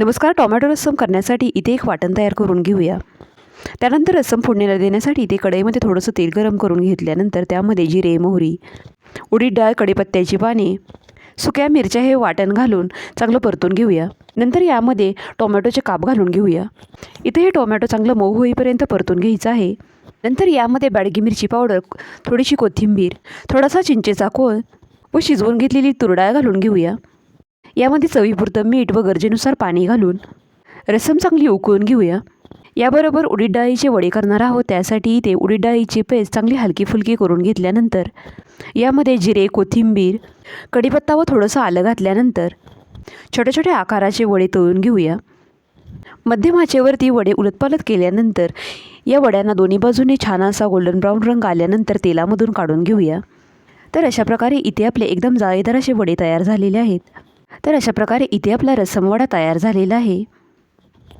नमस्कार टोमॅटो रस्सम करण्यासाठी इथे एक वाटण तयार करून घेऊया. त्यानंतर रस्सम फोडणीला देण्यासाठी इथे कढईमध्ये थोडंसं तेल गरम करून घेतल्यानंतर त्यामध्ये जिरे मोहरी उडीद डाळ कढीपत्त्याची पाने सुक्या मिरच्या हे वाटण घालून चांगलं परतून घेऊया. नंतर यामध्ये टोमॅटोचे काप घालून घेऊया. इथे हे टोमॅटो चांगलं मऊ होईपर्यंत परतून घ्यायचं आहे. नंतर यामध्ये बॅडगी मिरची पावडर थोडीशी कोथिंबीर थोडासा चिंचेचा कोळ व शिजवून घेतलेली तुरडाळ घालून घेऊया. यामध्ये चवीपुरतं मीठ व गरजेनुसार पाणी घालून रसम चांगली उकळून घेऊया. याबरोबर उडीद डाळीचे वडे करणार आहोत. त्यासाठी इथे उडीद डाळीची पेस्ट चांगली हलकी फुलकी करून घेतल्यानंतर यामध्ये जिरे कोथिंबीर कढीपत्ता व थोडंसं आलं घातल्यानंतर छोट्या छोट्या आकाराचे वडे तळून घेऊया. मध्यम आचेवरती वडे उलटपालट केल्यानंतर या वड्यांना दोन्ही बाजूने छान असा गोल्डन ब्राऊन रंग आल्यानंतर तेलामधून काढून घेऊया. तर अशा प्रकारे इथे आपले एकदम जाळीदार असे वडे तयार झालेले आहेत. तर अशा प्रकारे इथे आपला रसमवडा तयार झालेला आहे.